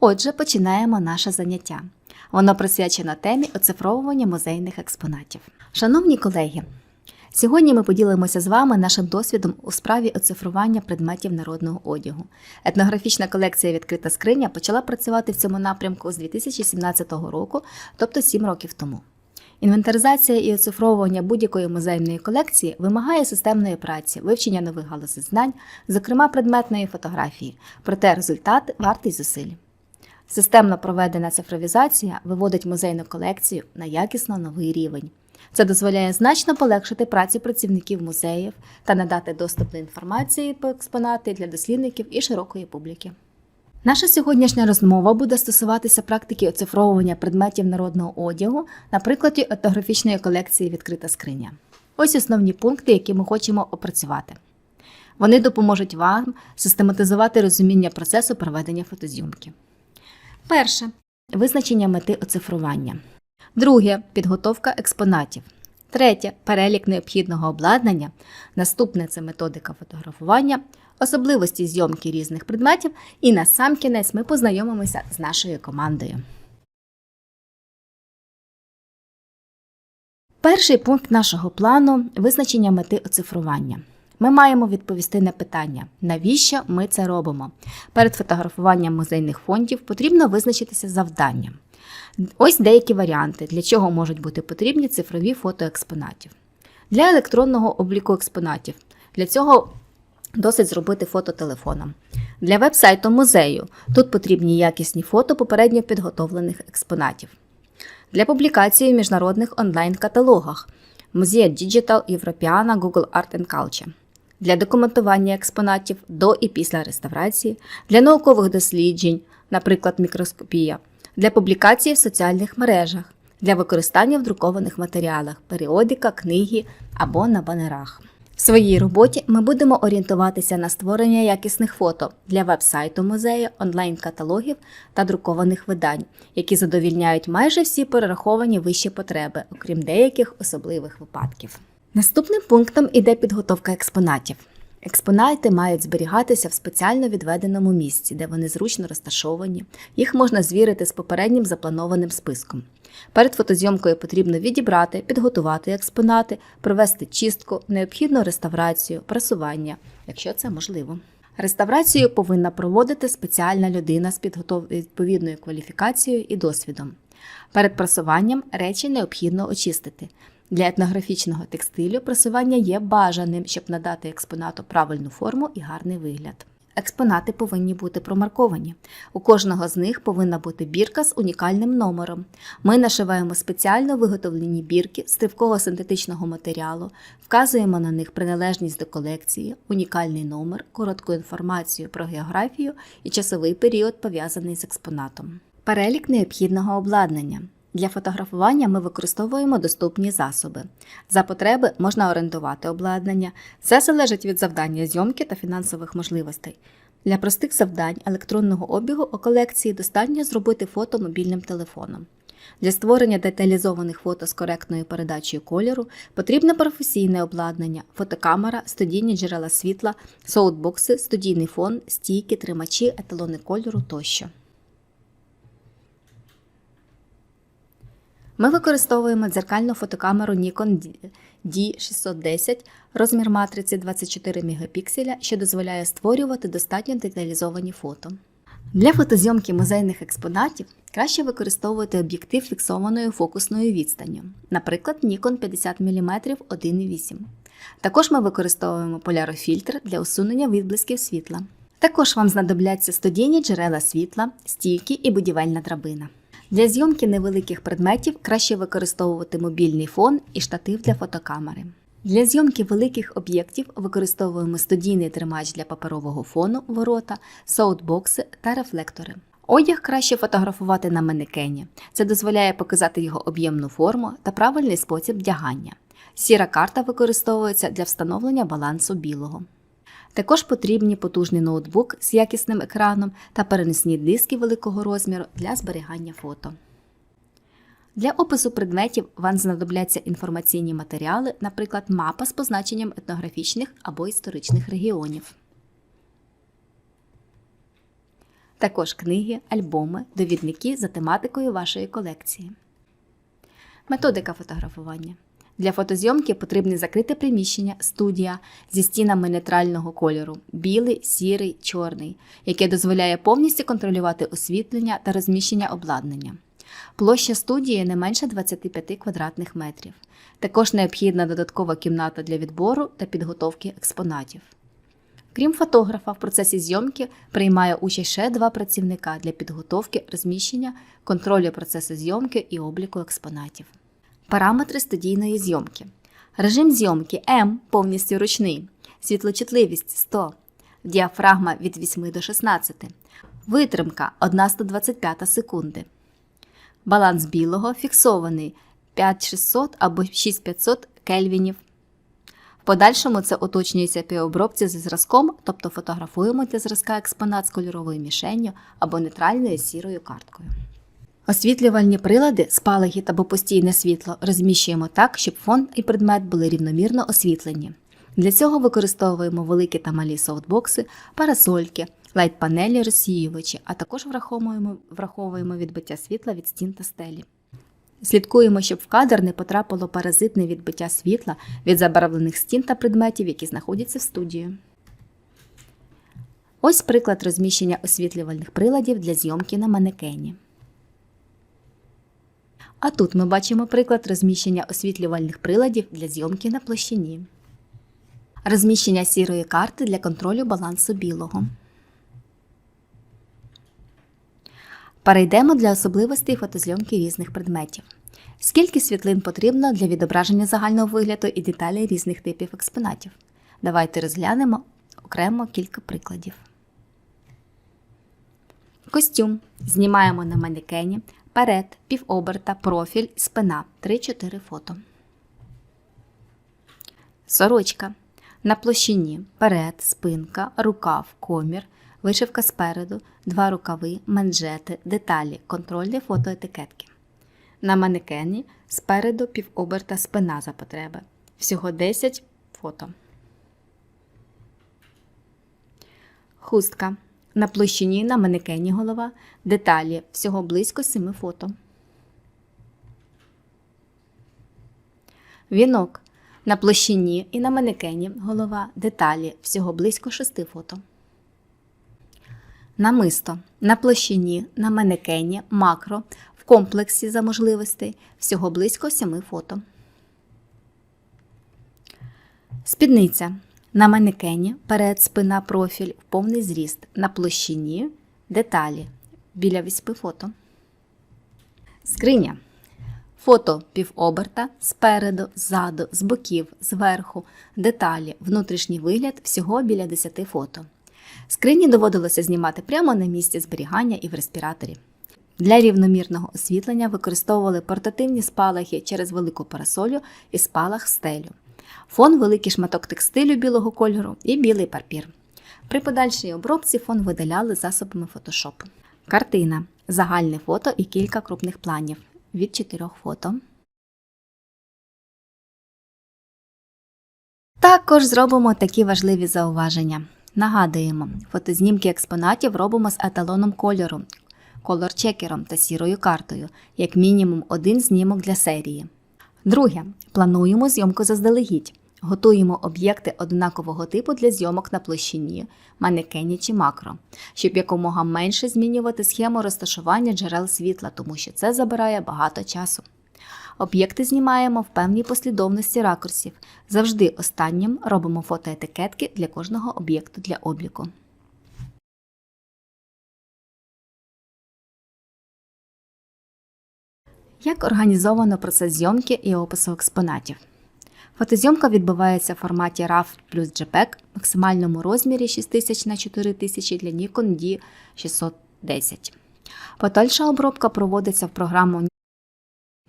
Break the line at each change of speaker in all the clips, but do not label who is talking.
Отже, починаємо наше заняття. Воно присвячено темі оцифровування музейних експонатів. Шановні колеги, сьогодні ми поділимося з вами нашим досвідом у справі оцифрування предметів народного одягу. Етнографічна колекція Відкрита скриня почала працювати в цьому напрямку з 2017 року, тобто 7 років тому. Інвентаризація і оцифровування будь-якої музейної колекції вимагає системної праці, вивчення нових галузей знань, зокрема предметної фотографії, проте результат вартий зусиль. Системно проведена цифровізація виводить музейну колекцію на якісно новий рівень. Це дозволяє значно полегшити працю працівників музеїв та надати доступ до інформації по експонати для дослідників і широкої публіки. Наша сьогоднішня розмова буде стосуватися практики оцифровування предметів народного одягу на прикладі етнографічної колекції Відкрита скриня. Ось основні пункти, які ми хочемо опрацювати. Вони допоможуть вам систематизувати розуміння процесу проведення фотозйомки. Перше визначення мети оцифрування. Друге підготовка експонатів. Третє перелік необхідного обладнання. Наступне це методика фотографування, особливості зйомки різних предметів. І на сам кінець ми познайомимося з нашою командою. Перший пункт нашого плану визначення мети оцифрування. Ми маємо відповісти на питання, навіщо ми це робимо. Перед фотографуванням музейних фондів потрібно визначитися завданням. Ось деякі варіанти, для чого можуть бути потрібні цифрові фото експонатів. Для електронного обліку експонатів. Для цього досить зробити фото телефоном. Для веб-сайту музею тут потрібні якісні фото попередньо підготовлених експонатів. Для публікації в міжнародних онлайн-каталогах Музея Digital, Europeana, Google Art and Culture. Для документування експонатів до і після реставрації, для наукових досліджень, наприклад, мікроскопія, для публікації в соціальних мережах, для використання в друкованих матеріалах, періодика, книги або на банерах. В своїй роботі ми будемо орієнтуватися на створення якісних фото для веб-сайту музею, онлайн-каталогів та друкованих видань, які задовільняють майже всі перераховані вищі потреби, окрім деяких особливих випадків. Наступним пунктом іде підготовка експонатів. Експонати мають зберігатися в спеціально відведеному місці, де вони зручно розташовані. Їх можна звірити з попереднім запланованим списком. Перед фотозйомкою потрібно відібрати, підготувати експонати, провести чистку, необхідну реставрацію, прасування, якщо це можливо. Реставрацію повинна проводити спеціальна людина з відповідною кваліфікацією і досвідом. Перед прасуванням речі необхідно очистити. Для етнографічного текстилю прасування є бажаним, щоб надати експонату правильну форму і гарний вигляд. Експонати повинні бути промарковані. У кожного з них повинна бути бірка з унікальним номером. Ми нашиваємо спеціально виготовлені бірки з тривкого синтетичного матеріалу, вказуємо на них приналежність до колекції, унікальний номер, коротку інформацію про географію і часовий період, пов'язаний з експонатом. Перелік необхідного обладнання. Для фотографування ми використовуємо доступні засоби. За потреби можна орендувати обладнання. Це залежить від завдання зйомки та фінансових можливостей. Для простих завдань електронного обігу у колекції достатньо зробити фото мобільним телефоном. Для створення деталізованих фото з коректною передачею кольору потрібне професійне обладнання, фотокамера, студійні джерела світла, соутбокси, студійний фон, стійки, тримачі, еталони кольору тощо. Ми використовуємо дзеркальну фотокамеру Nikon D610, розмір матриці 24 мегапікселя, що дозволяє створювати достатньо деталізовані фото. Для фотозйомки музейних експонатів краще використовувати об'єктив фіксованою фокусною відстанню, наприклад, Nikon 50 мм 1.8. Також ми використовуємо полярофільтр для усунення відблисків світла. Також вам знадобляться студійні джерела світла, стійки і будівельна драбина. Для зйомки невеликих предметів краще використовувати мобільний фон і штатив для фотокамери. Для зйомки великих об'єктів використовуємо студійний тримач для паперового фону, ворота, соутбокси та рефлектори. Одяг краще фотографувати на манекені. Це дозволяє показати його об'ємну форму та правильний спосіб вдягання. Сіра карта використовується для встановлення балансу білого. Також потрібні потужний ноутбук з якісним екраном та переносні диски великого розміру для зберігання фото. Для опису предметів вам знадобляться інформаційні матеріали, наприклад, мапа з позначенням етнографічних або історичних регіонів. також книги, альбоми, довідники за тематикою вашої колекції. Методика фотографування. Для фотозйомки потрібне закрите приміщення, студія зі стінами нейтрального кольору білий, сірий, чорний, яке дозволяє повністю контролювати освітлення та розміщення обладнання. Площа студії не менше 25 квадратних метрів. Також необхідна додаткова кімната для відбору та підготовки експонатів. Крім фотографа, в процесі зйомки приймає участь ще два працівника для підготовки, розміщення, контролю процесу зйомки і обліку експонатів. Параметри студійної зйомки. Режим зйомки М повністю ручний. Світлочутливість 100. Діафрагма від 8 до 16. Витримка 1 125 секунди. Баланс білого фіксований 5600 або 6500 кельвінів. В подальшому це уточнюється при обробці зі зразком, тобто фотографуємо для зразка експонат з кольоровою мішенню або нейтральною сірою карткою. Освітлювальні прилади, спалахи та постійне світло розміщуємо так, щоб фон і предмет були рівномірно освітлені. Для цього використовуємо великі та малі софтбокси, парасольки, лайт-панелі, розсіювачі, а також враховуємо, враховуємо відбиття світла від стін та стелі. Слідкуємо, щоб в кадр не потрапило паразитне відбиття світла від забарвлених стін та предметів, які знаходяться в студії. Ось приклад розміщення освітлювальних приладів для зйомки на манекені. А тут ми бачимо приклад розміщення освітлювальних приладів для зйомки на площині. Розміщення сірої карти для контролю балансу білого. Перейдемо для особливостей фотозйомки різних предметів. Скільки світлин потрібно для відображення загального вигляду і деталей різних типів експонатів? Давайте розглянемо окремо кілька прикладів. Костюм знімаємо на манекені, перед, півоберта, профіль, спина 3-4 фото. Сорочка. На площині перед, спинка, рукав, комір, вишивка спереду, два рукави, манжети, деталі, контрольні фотоетикетки. На манекені спереду півоберта спина за потреби. Всього 10 фото. Хустка. На площині на манекені голова. Деталі. Всього близько 7 фото. Вінок. На площині і на манекені голова. Деталі. Всього близько 6 фото. Намисто. На площині, на манекені, макро. В комплексі за можливостей. Всього близько 7 фото. Спідниця. На манекені перед спина профіль в повний зріст. На площині деталі біля 8 фото. Скриня. Фото півоберта спереду, ззаду, з боків, зверху, деталі, внутрішній вигляд всього біля 10 фото. Скрині доводилося знімати прямо на місці зберігання і в респіраторі. Для рівномірного освітлення використовували портативні спалахи через велику парасолю і спалах стелю. Фон великий шматок текстилю білого кольору і білий папір. При подальшій обробці фон видаляли засобами Photoshop. Картина. Загальне фото і кілька крупних планів. Від 4 фото. Також зробимо такі важливі зауваження. Нагадуємо, фотознімки експонатів робимо з еталоном кольору, колор-чекером та сірою картою, як мінімум один знімок для серії. Друге. Плануємо зйомку заздалегідь. Готуємо об'єкти однакового типу для зйомок на площині, манекені чи макро, щоб якомога менше змінювати схему розташування джерел світла, тому що це забирає багато часу. Об'єкти знімаємо в певній послідовності ракурсів. Завжди останнім робимо фотоетикетки для кожного об'єкту для обліку. Як організовано процес зйомки і опису експонатів? Фотозйомка відбувається в форматі RAW плюс JPEG в максимальному розмірі 6000 на 4000 для Nikon D610. Подальша обробка проводиться в програму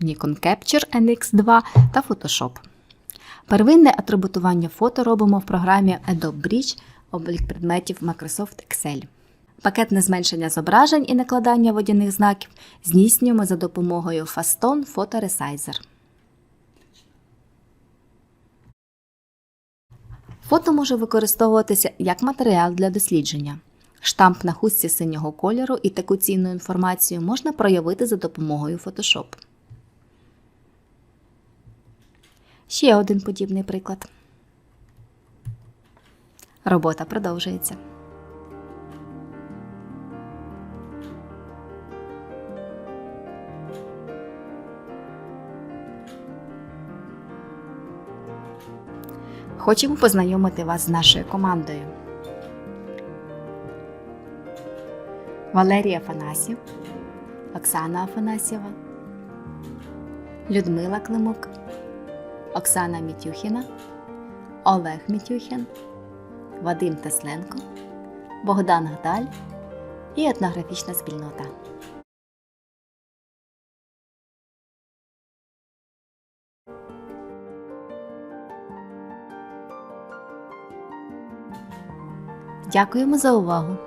Nikon Capture NX2 та Photoshop. Первинне атрибутування фото робимо в програмі Adobe Bridge облік предметів Microsoft Excel. Пакетне зменшення зображень і накладання водяних знаків здійснюємо за допомогою Faston Photo Resizer. Фото може використовуватися як матеріал для дослідження. Штамп на хустці синього кольору і таку цінну інформацію можна проявити за допомогою Photoshop. Ще один подібний приклад. Робота продовжується. Хочемо познайомити вас з нашою командою. Валерія Афанасів, Оксана Афанасьєва, Людмила Климук, Оксана Мітюхіна, Олег Мітюхін, Вадим Тесленко, Богдан Гдаль і етнографічна спільнота. Дякуємо за увагу!